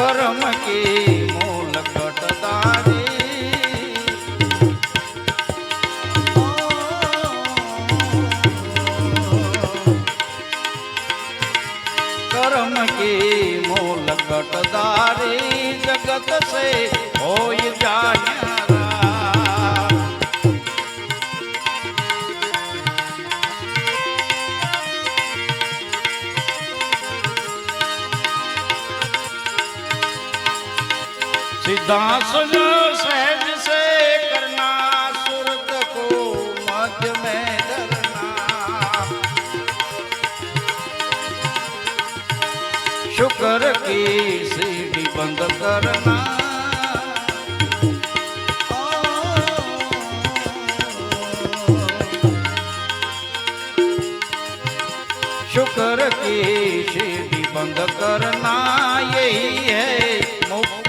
कर्म की मूल कटदारी। मूल कटदारी जगत से हो सिद्धांत सहज से करना सुरत को मध्य में धरना शुक्र की सीढ़ी बंद करना शुक्र की सीढ़ी बंद करना यही है मुक्ति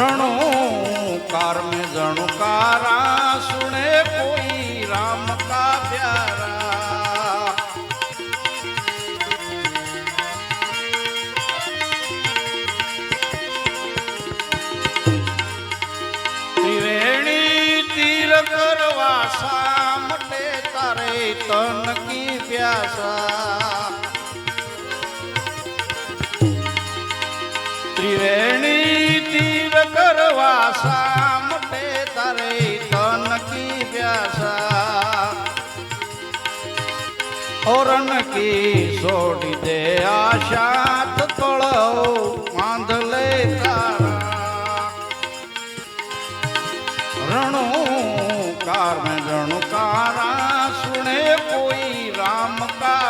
રણો કાર में જણુકારા સુણે કોઈ રામ કા પ્યારા? ત્રિવેણી તીર કરવા શા માટે તારે તન કી પ્યાસા? ત્રિવેણી તીર આશા મટે તારે તનકી વ્યાસા ઓરણ કી છોડી દે આશા તળો માંધલે તારા રણુકાર મેં રણુકારા સુણે કોઈ રામ કા